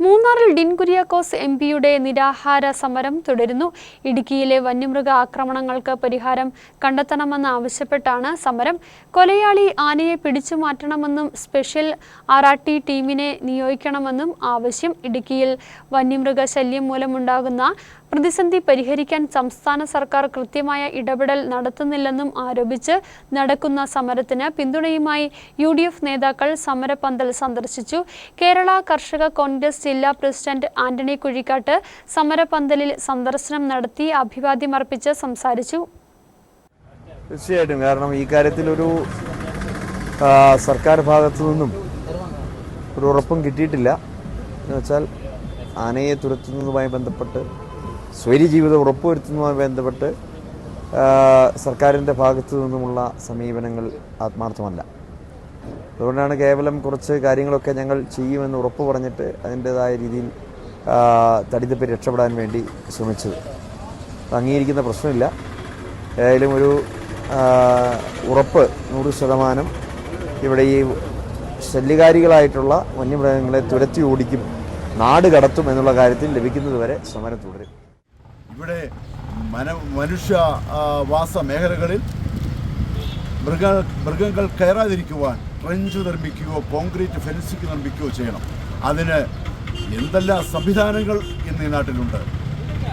മൂന്നാറിൽ didn't Kuriakose M പിയുടെ നിരാഹാര സമരം തുടരുന്നു. ഇടുക്കിയിലെ വന്യമൃഗ ആക്രമണങ്ങൾക്ക് പരിഹാരം കണ്ടെത്തണമെന്ന് ആവശ്യപ്പെട്ടാണ് സമരം. കൊലയാളി ആനയെ പിടിച്ചു മാറ്റണമെന്നും സ്പെഷ്യൽ ആറാട്ടി ടീമിനെ നിയോഗിക്കണമെന്നും ആവശ്യം. ഇടുക്കിയിൽ വന്യമൃഗ ശല്യം മൂലമുണ്ടാകുന്ന പ്രതിസന്ധി പരിഹരിക്കാൻ സംസ്ഥാന സർക്കാർ കൃത്യമായ ഇടപെടൽ നടത്തുന്നില്ലെന്നും ആരോപിച്ച് നടക്കുന്ന സമരത്തിന് പിന്തുണയുമായി യു ഡി എഫ് നേതാക്കൾ സമരപന്തൽ സന്ദർശിച്ചു. കേരള കർഷക കോൺഗ്രസ് ജില്ലാ പ്രസിഡന്റ് ആന്റണി കുഴിക്കാട്ട് സമരപന്തലിൽ സന്ദർശനം നടത്തി അഭിവാദ്യമർപ്പിച്ച് സംസാരിച്ചു. തീർച്ചയായിട്ടും. കാരണം ഈ കാര്യത്തിൽ ഒരു സർക്കാർ ഭാഗത്തു നിന്നും ഒരു ഉറപ്പും കിട്ടിയിട്ടില്ല. എന്ന് വെച്ചാൽ ആനയെ തുരത്തുന്നതുമായി ബന്ധപ്പെട്ട് സ്വൈര്യ ജീവിതം ഉറപ്പുവരുത്തുന്നതുമായി ബന്ധപ്പെട്ട് സർക്കാരിന്റെ ഭാഗത്തു നിന്നുമുള്ള സമീപനങ്ങൾ ആത്മാർത്ഥമല്ല. അതുകൊണ്ടാണ് കേവലം കുറച്ച് കാര്യങ്ങളൊക്കെ ഞങ്ങൾ ചെയ്യുമെന്ന് ഉറപ്പ് പറഞ്ഞിട്ട് അതിന്റെതായ രീതിയിൽ തടിതപ്പി രക്ഷപ്പെടാൻ വേണ്ടി ശ്രമിച്ചത്. അംഗീകരിക്കുന്ന പ്രശ്നമില്ല. ഏതായാലും ഒരു ഉറപ്പ് നൂറ് ശതമാനം ഇവിടെ ഈ ശല്യകാരികളായിട്ടുള്ള വന്യമൃഗങ്ങളെ തുരത്തി ഓടിക്കും നാട് കടത്തും എന്നുള്ള കാര്യത്തിൽ ലഭിക്കുന്നതുവരെ സമരം തുടരും. ഇവിടെ മന മനുഷ്യ വാസ മേഖലകളിൽ മൃഗ മൃഗങ്ങൾ കയറാതിരിക്കുവാൻ ട്രെഞ്ച് നിർമ്മിക്കുകയോ കോൺക്രീറ്റ് ഫെൻസിങ് നിർമ്മിക്കുകയോ ചെയ്യണം. അതിന് എന്തെല്ലാം സംവിധാനങ്ങൾ ഇന്ന് ഈ നാട്ടിലുണ്ട്?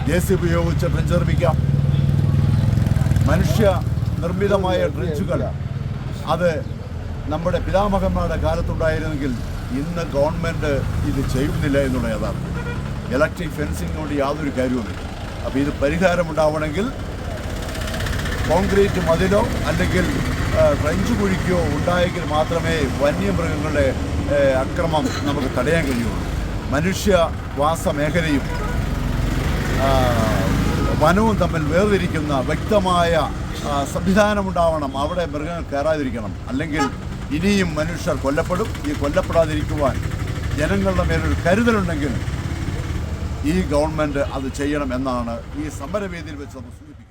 ജെ സി ഉപയോഗിച്ച് ട്രെഞ്ച് നിർമ്മിക്കാം. മനുഷ്യ നിർമ്മിതമായ ട്രെഞ്ചുകൾ അത് നമ്മുടെ പിതാമഹന്മാരുടെ കാലത്തുണ്ടായിരുന്നെങ്കിൽ ഇന്ന് ഗവൺമെന്റ് ഇത് ചെയ്യുന്നില്ല എന്നുള്ള യഥാർത്ഥം ഇലക്ട്രിക് ഫെൻസിങ് കൊണ്ട് യാതൊരു കാര്യവുമില്ല. അപ്പോൾ ഇത് പരിഹാരമുണ്ടാവണമെങ്കിൽ കോൺക്രീറ്റ് മതിലോ അല്ലെങ്കിൽ ഫ്രഞ്ച് കുഴിക്കോ ഉണ്ടായെങ്കിൽ മാത്രമേ വന്യമൃഗങ്ങളുടെ അക്രമം നമുക്ക് തടയാൻ കഴിയുള്ളൂ മനുഷ്യവാസ മേഖലയും വനവും തമ്മിൽ വേർതിരിക്കുന്ന വ്യക്തമായ സംവിധാനമുണ്ടാവണം അവിടെ മൃഗങ്ങൾ കയറാതിരിക്കണം. അല്ലെങ്കിൽ ഇനിയും മനുഷ്യർ കൊല്ലപ്പെടും. ഈ കൊല്ലപ്പെടാതിരിക്കുവാൻ ജനങ്ങളുടെ മേലൊരു കരുതലുണ്ടെങ്കിൽ ഈ ഗവൺമെന്റ് അത് ചെയ്യണം എന്നാണ് ഈ സമരവേദിയിൽ വെച്ച് നമ്മൾ സൂചിപ്പിക്കുന്നത്.